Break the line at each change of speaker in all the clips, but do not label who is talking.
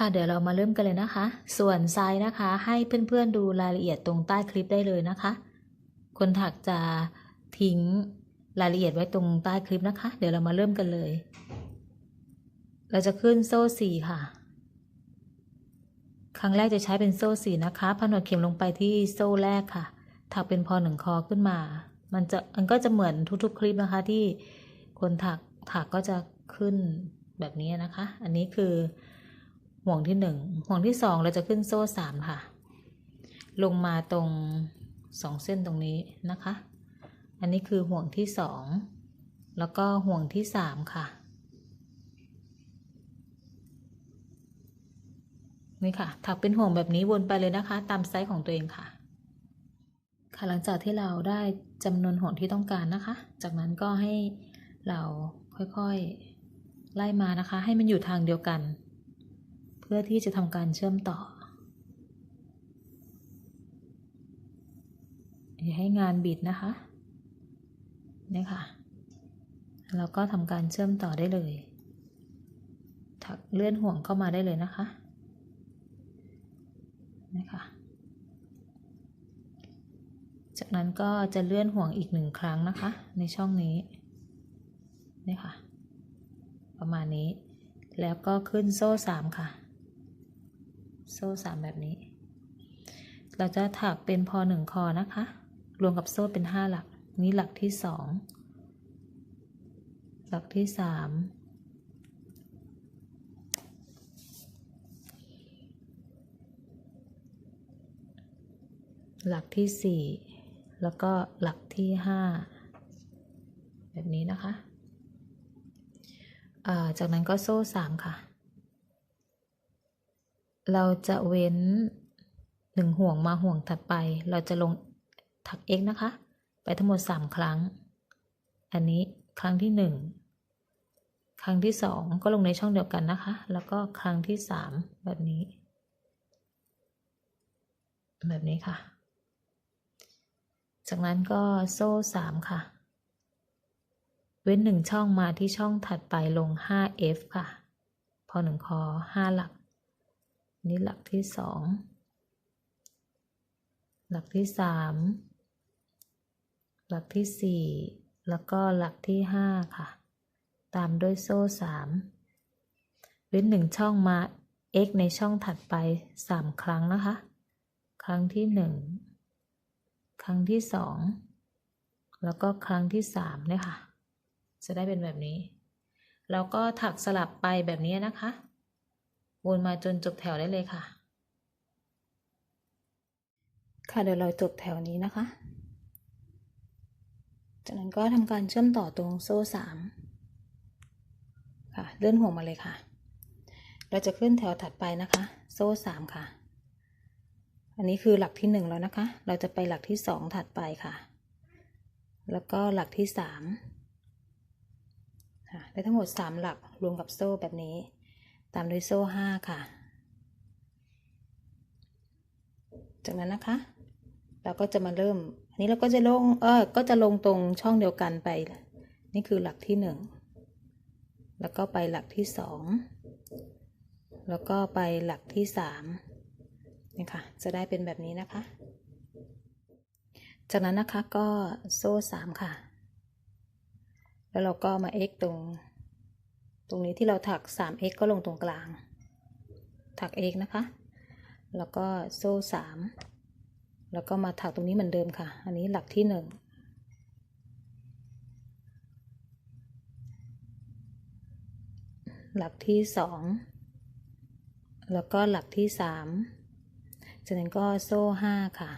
ค่ะเดี๋ยวเรามาเริ่มกันเลยนะคะ ส่วนไซ้ายนะคะ ให้เพื่อนๆดูรายละเอียดตรงใต้คลิปได้เลยนะคะ คนถักจะทิ้งรายละเอียดไว้ตรงใต้คลิปนะคะ เดี๋ยวเรามาเริ่มกันเลย เราจะขึ้นโซ่สี่ค่ะ ครั้งแรกจะใช้เป็นโซ่สี่นะคะพันหัวเข็มลงไปที่โซ่แรกค่ะ ถักเป็นพอหนึ่งคอขึ้นมา มันจะมันก็จะเหมือนทุกๆคลิปนะคะ ที่คนถักถักก็จะขึ้นแบบนี้นะคะ อันนี้คือ ห่วงที่หนึ่งห่วงที่สองเราจะขึ้นโซ่สามค่ะ ลงมาตรงสองเส้นตรงนี้นะคะ อันนี้คือห่วงที่สองแล้วก็ห่วงที่สามค่ะ นี่ค่ะ ถักเป็นห่วงแบบนี้วนไปเลยนะคะ ตามไซส์ของตัวเองค่ะ ค่ะหลังจากที่เราได้จำนวนห่วงที่ต้องการนะคะ จากนั้นก็ให้เราค่อยๆ ไล่มานะคะ ให้มันอยู่ทางเดียวกัน พื่อที่จะทำการเชื่อมต่อ อย่าให้งานบิดนะคะนี่ค่ะเราก็ทำการเชื่อมต่อได้เลย ถักเลื่อนห่วงเข้ามาได้เลยนะคะนะคะจากนั้นก็จะเลื่อนห่วงอีกหนึ่งครั้งนะคะ ในช่องนี้นี่ค่ะ ประมาณนี้ แล้วก็ขึ้นโซ่สามค่ะ โซ่สามแบบนี้ เราจะถักเป็นพอหนึ่งคอนะคะ รวมกับโซ่เป็นห้าหลัก นี้หลักที่สองหลักที่สามหลักที่สี่แล้วก็หลักที่ห้าแบบนี้นะคะ จากนั้นก็โซ่สามค่ะ เราจะเว้นหนึ่งห่วงมาห่วงถัดไป เราจะลงถัก x นะคะ ไปทั้งหมดสามครั้ง อันนี้ครั้งที่หนึ่งครั้งที่สองก็ลงในช่องเดียวกันนะคะ แล้วก็ครั้งที่สามแบบนี้ แบบนี้ค่ะ จากนั้นก็โซ่สามค่ะ เว้นหนึ่งช่องมาที่ช่องถัดไปลง 5F ค่ะ พอหนึ่งคอห้าหลัก นี่หลักที่สอง หลักที่สาม หลักที่สี่ แล้วก็หลักที่ห้าค่ะ ตามด้วยโซ่สามเว้นหนึ่งช่องมา x ในช่องถัดไปสามครั้งนะคะ ครั้งที่หนึ่ง ครั้งที่สอง แล้วก็ครั้งที่สามเนี่ยค่ะ จะได้เป็นแบบนี้ แล้วก็ถักสลับไปแบบนี้นะคะ วนมาจนจบแถวได้เลยค่ะ ค่ะเดี๋ยวเราจบแถวนี้นะคะ จากนั้นก็ทำการเชื่อมต่อตรงโซ่สามค่ะเลื่อนห่วงมาเลยค่ะ เราจะขึ้นแถวถัดไปนะคะ โซ่สามค่ะ อันนี้คือหลักที่หนึ่งแล้วนะคะ เราจะไปหลักที่สองถัดไปค่ะ แล้วก็หลักที่สามค่ะได้ทั้งหมดสามหลักรวมกับโซ่แบบนี้ ตามด้วยโซ่ห้าค่ะ จากนั้นนะคะ เราก็จะมาเริ่ม อันนี้เราก็จะลง เออก็จะลงตรงช่องเดียวกันไป นี่คือหลักที่หนึ่ง แล้วก็ไปหลักที่สอง แล้วก็ไปหลักที่สามนี่ค่ะ จะได้เป็นแบบนี้นะคะ จากนั้นนะคะก็โซ่สามค่ะ แล้วเราก็มา x ตรง ตรงนี้ที่เราถัก 3x ก็ลงตรงกลาง ถัก x นะคะ แล้วก็โซ่สามแล้วก็มาถักตรงนี้เหมือนเดิมค่ะ อันนี้หลักที่หนึ่งหลักที่สองแล้วก็หลักที่สามจากนั้นก็โซ่ห้าค่ะ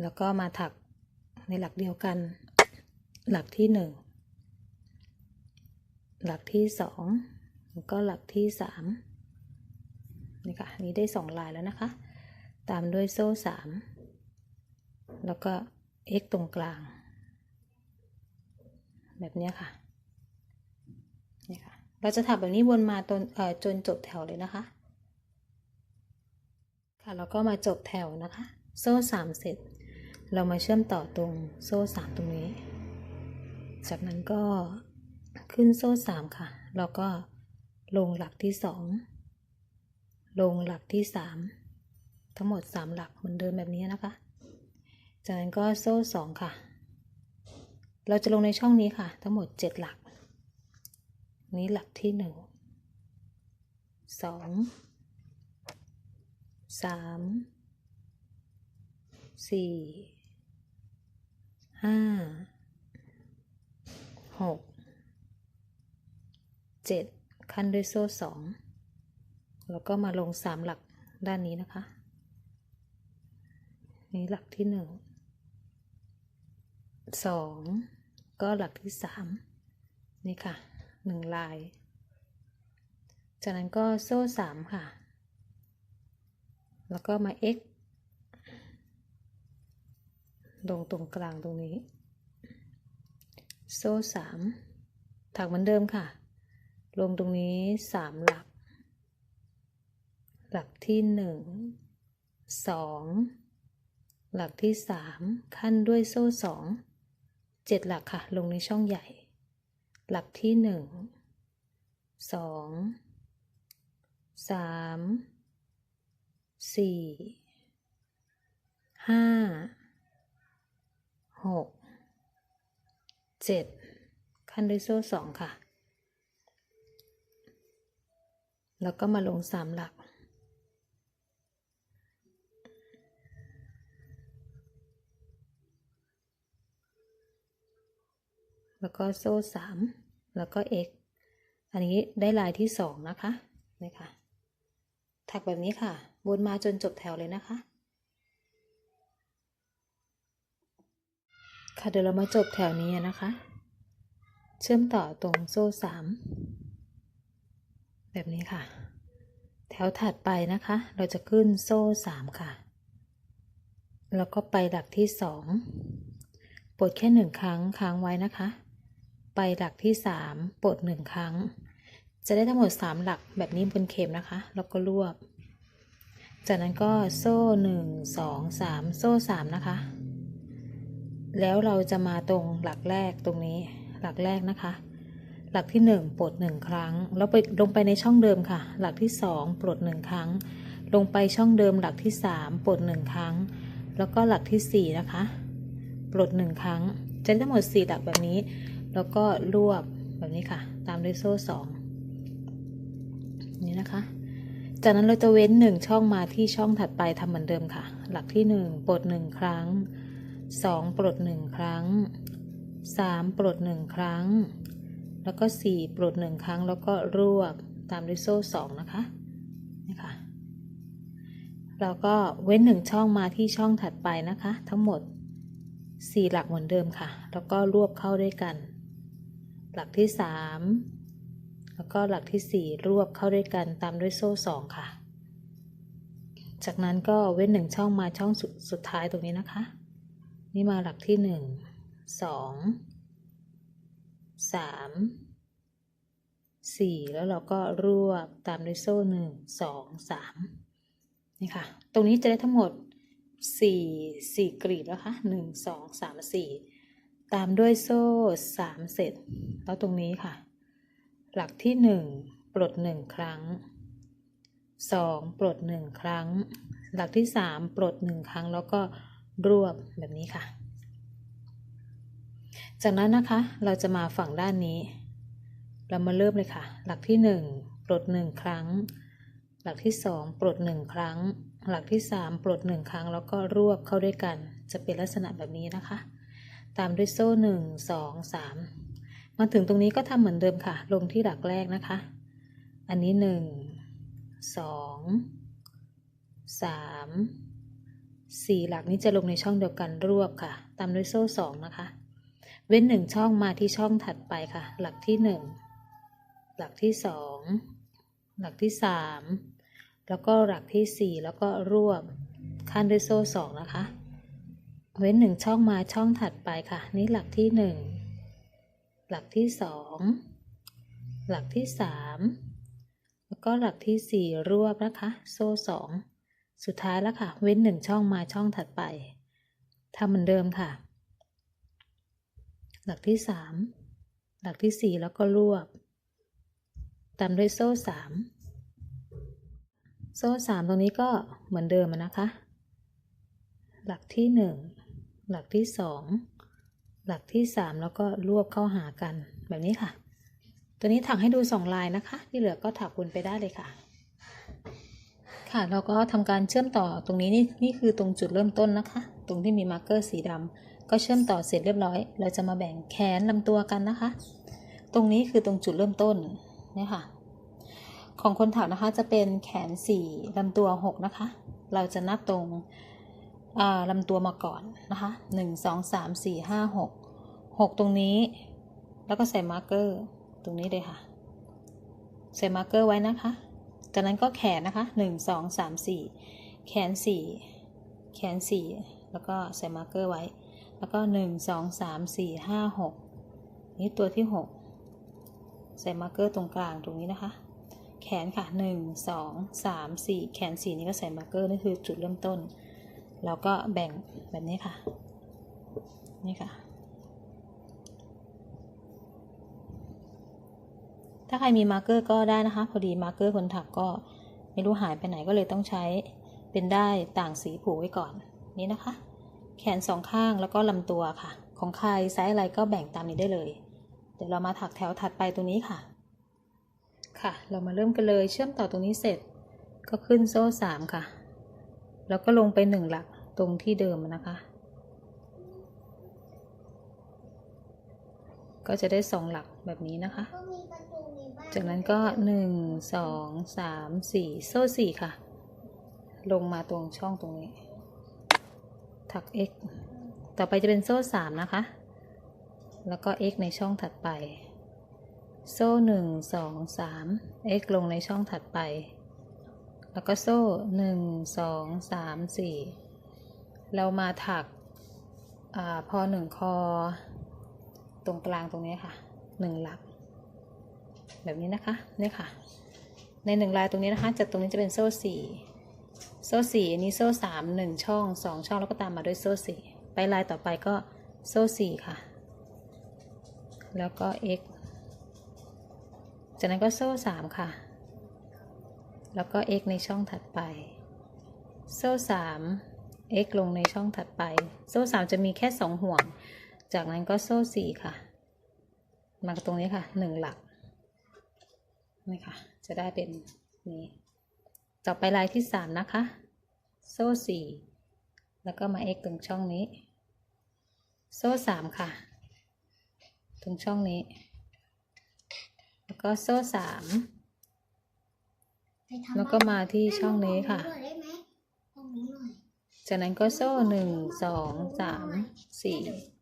แล้วก็มาถักในหลักเดียวกัน หลักที่หนึ่ง หลักที่สองแล้วก็หลักที่สามนี่ค่ะนี้ได้สองลายแล้วนะคะ ตามด้วยโซ่สามแล้วก็ x ตรงกลาง แบบนี้ค่ะนี่ค่ะ เราจะถักแบบนี้วนมาจนจนจบแถวเลยนะคะ ค่ะแล้วก็มาจบแถวนะคะ โซ่สามเสร็จ เรามาเชื่อมต่อตรงโซ่สามตรงนี้ จากนั้นก็ ขึ้นโซ่สามค่ะ แล้วก็ลงหลักที่สองลงหลักที่สามทั้งหมดสามหลักเหมือนเดิมแบบนี้นะคะ จากนั้นก็โซ่สองค่ะ เราจะลงในช่องนี้ค่ะ ทั้งหมดเจ็ดหลัก นี้หลักที่หนึ่งสองสามสี่ห้าหก เจ็ดขั้นด้วยโซ่สองแล้วก็มาลงสามหลักด้านนี้นะคะ นี่หลักที่หนึ่งสองก็หลักที่สามนี่ค่ะหนึ่งลาย จากนั้นก็โซ่สามค่ะ แล้วก็มา x ลงตรงกลางตรงนี้ โซ่สามถักเหมือนเดิมค่ะ ลงตรงนี้สามหลัก หลักที่หนึ่งสองหลักที่สามขั้นด้วยโซ่สองเจ็ดหลักค่ะ ลงในช่องใหญ่ หลักที่หนึ่งสองสามสี่ห้าหกเจ็ดขั้นด้วยโซ่สองค่ะ แล้วก็มาลงสามหลัก แล้วก็โซ่สามแล้วก็ x อันนี้ได้ลายที่สองนะคะนี่ค่ะ ถักแบบนี้ค่ะ วนมาจนจบแถวเลยนะคะ ค่ะเดี๋ยวเรามาจบแถวนี้นะคะ เชื่อมต่อตรงโซ่สาม แบบนี้ค่ะ แถวถัดไปนะคะ เราจะขึ้นโซ่สามค่ะ แล้วก็ไปหลักที่สองปลดแค่หนึ่งครั้งค้างไว้นะคะ ไปหลักที่สามปลดหนึ่งครั้ง จะได้ทั้งหมดสามหลักแบบนี้บนเข็มนะคะ แล้วก็รวบ จากนั้นก็โซ่หนึ่งสองสามโซ่สามนะคะ แล้วเราจะมาตรงหลักแรกตรงนี้หลักแรกนะคะ หลักที่หนึ่งปลดหนึ่งครั้ง แล้วไปลงไปในช่องเดิมค่ะ หลักที่สองปลดหนึ่งครั้ง ลงไปช่องเดิมหลักที่สามปลดหนึ่งครั้ง แล้วก็หลักที่สี่นะคะ ปลดหนึ่งครั้ง จะได้ทั้งหมดสี่หลักแบบนี้ แล้วก็รวบแบบนี้ค่ะ ตามด้วยโซ่สองนี่นะคะ จากนั้นเราจะเว้นหนึ่งช่องมาที่ช่องถัดไปทำเหมือนเดิมค่ะ หลักที่หนึ่งปลดหนึ่งครั้งสองปลดหนึ่งครั้งสามปลดหนึ่งครั้ง แล้วก็สี่ปลดหนึ่งครั้งแล้วก็รวบตามด้วยโซ่สองนะคะนี่ค่ะเราก็เว้นหนึ่งช่องมาที่ช่องถัดไปนะคะ ทั้งหมดสี่หลักเหมือนเดิมค่ะ แล้วก็รวบเข้าด้วยกัน หลักที่สามแล้วก็หลักที่สี่รวบเข้าด้วยกันตามด้วยโซ่สองค่ะ จากนั้นก็เว้นหนึ่งช่องมาช่องสุดสุดท้ายตรงนี้นะคะ นี่มาหลักที่หนึ่ง สามสี่แล้วเราก็รวบตามด้วยโซ่หนึ่งสองสามนี่ค่ะ ตรงนี้จะได้ทั้งหมดสี่สี่กรีดแล้วค่ะหนึ่งสองสามสี่ตามด้วยโซ่สามเสร็จ แล้วตรงนี้ค่ะ หลักที่หนึ่งปลดหนึ่งครั้งสองปลดหนึ่งครั้ง หลักที่สามปลดหนึ่งครั้งแล้วก็รวบแบบนี้ค่ะ จากนั้นนะคะเราจะมาฝั่งด้านนี้ เรามาเริ่มเลยค่ะ หลักที่หนึ่งปลดหนึ่งครั้ง หลักที่สองปลดหนึ่งครั้ง หลักที่สามปลดหนึ่งครั้ง แล้วก็รวบเข้าด้วยกัน จะเป็นลักษณะแบบนี้นะคะ ตามด้วยโซ่หนึ่งสองสามมาถึงตรงนี้ก็ทำเหมือนเดิมค่ะ ลงที่หลักแรกนะคะ อันนี้หนึ่งสองสามสี่หลักนี้จะลงในช่องเดียวกันรวบค่ะ ตามด้วยโซ่สองนะคะ เว้นหนึ่งช่องมาที่ช่องถัดไปค่ะ หลักที่หนึ่งหลักที่สองหลักที่สามแล้วก็หลักที่สี่แล้วก็รวบขั้นด้วยโซ่สองนะคะ เว้นหนึ่งช่องมาช่องถัดไปค่ะ นี่หลักที่หนึ่งหลักที่สองหลักที่สามแล้วก็หลักที่สี่รวบนะคะ โซ่สองสุดท้ายแล้วค่ะ เว้นหนึ่งช่องมาช่องถัดไปทำเหมือนเดิมค่ะ หลักที่สามหลักที่สี่แล้วก็รวบ ตามด้วยโซ่สามโซ่สามตรงนี้ก็เหมือนเดิมนะคะ หลักที่หนึ่งหลักที่สองหลักที่สามแล้วก็รวบเข้าหากันแบบนี้ค่ะ ตัวนี้ถักให้ดูสองลายนะคะ ที่เหลือก็ถักวนไปได้เลยค่ะ ค่ะเราก็ทำการเชื่อมต่อตรงนี้นี่นี่คือตรงจุดเริ่มต้นนะคะ ตรงที่มีมาร์กเกอร์สีดำ ก็เชื่อมต่อเสร็จเรียบร้อย เราจะมาแบ่งแขนลำตัวกันนะคะ ตรงนี้คือตรงจุดเริ่มต้นเนี่ยค่ะ ของคนถักนะคะจะเป็นแขนสี่ลำตัวหกนะคะ เราจะนับตรงลำตัวมาก่อนนะคะหนึ่งสองสามสี่ห้าหกหกตรงนี้ แล้วก็ใส่มาร์กเกอร์ตรงนี้เลยค่ะ ใส่มาร์กเกอร์ไว้นะคะ จากนั้นก็แขนนะคะหนึ่งสองสามสี่แขนสี่แขนสี่แล้วก็ใส่มาร์กเกอร์ไว้ แล้วก็หนึ่งสองสามสี่ห้าหกนี่ตัวที่หกใส่มาร์เกอร์ตรงกลางตรงนี้นะคะ แขนค่ะหนึ่งสองสามสี่แขนสี่นี่ก็ใส่มาร์เกอร์นี่คือจุดเริ่มต้น แล้วก็แบ่งแบบนี้ค่ะ นี่ค่ะถ้าใครมีมาร์เกอร์ก็ได้นะคะ พอดีมาร์เกอร์คนถักก็ไม่รู้หายไปไหนก็เลยต้องใช้เป็นได้ต่างสีผูกไว้ก่อนนี่นะคะ แขนสองข้างแล้วก็ลำตัวค่ะ ของใครไซส์อะไรก็แบ่งตามนี้ได้เลย เดี๋ยวเรามาถักแถวถัดไปตรงนี้ค่ะ ค่ะ เรามาเริ่มกันเลยเชื่อมต่อตรงนี้เสร็จ ก็ขึ้นโซ่สามค่ะ แล้วก็ลงไปหนึ่งหลักตรงที่เดิมนะคะ ก็จะได้สองหลักแบบนี้นะคะ จากนั้นก็หนึ่งสองสามสี่โซ่สี่ค่ะ ลงมาตรงช่องตรงนี้ ถัก x ต่อไปจะเป็นโซ่สามนะคะ แล้วก็ x ในช่องถัดไป โซ่หนึ่งสองสาม x ลงในช่องถัดไป แล้วก็โซ่หนึ่งสองสามสี่เรามาถักอาพอหนึ่งคอ ตรงกลางตรงนี้ค่ะหนึ่งหลัก แบบนี้นะคะ นี่ค่ะ ในหนึ่งลายตรงนี้นะคะจากตรงนี้จะเป็นโซ่สี่ โซ่สี่อันนี้โซ่สามหนึ่งช่องสองช่องแล้วก็ตามมาด้วยโซ่สี่ไปลายต่อไปก็โซ่สี่ค่ะ แล้วก็ x จากนั้นก็โซ่สามค่ะ แล้วก็ x ในช่องถัดไป โซ่สาม x ลงในช่องถัดไป โซ่สามจะมีแค่สองห่วง จากนั้นก็โซ่สี่ค่ะ มาตรงนี้ค่ะหนึ่งหลักนี่ค่ะ จะได้เป็นนี้ ต่อไปลายที่สามนะคะ โซ่สี่แล้วก็มา x ตรงช่องนี้ โซ่สามค่ะ ตรงช่องนี้ แล้วก็โซ่สาม
ไปทำ
แล้วก็มาที่ช่องนี้ค่ะ
ให้หนูขอหน่อยได้ไหมขอหนูหน่อย
จากนั้นก็โซ่หนึ่งสองสามสี่
ให้หนู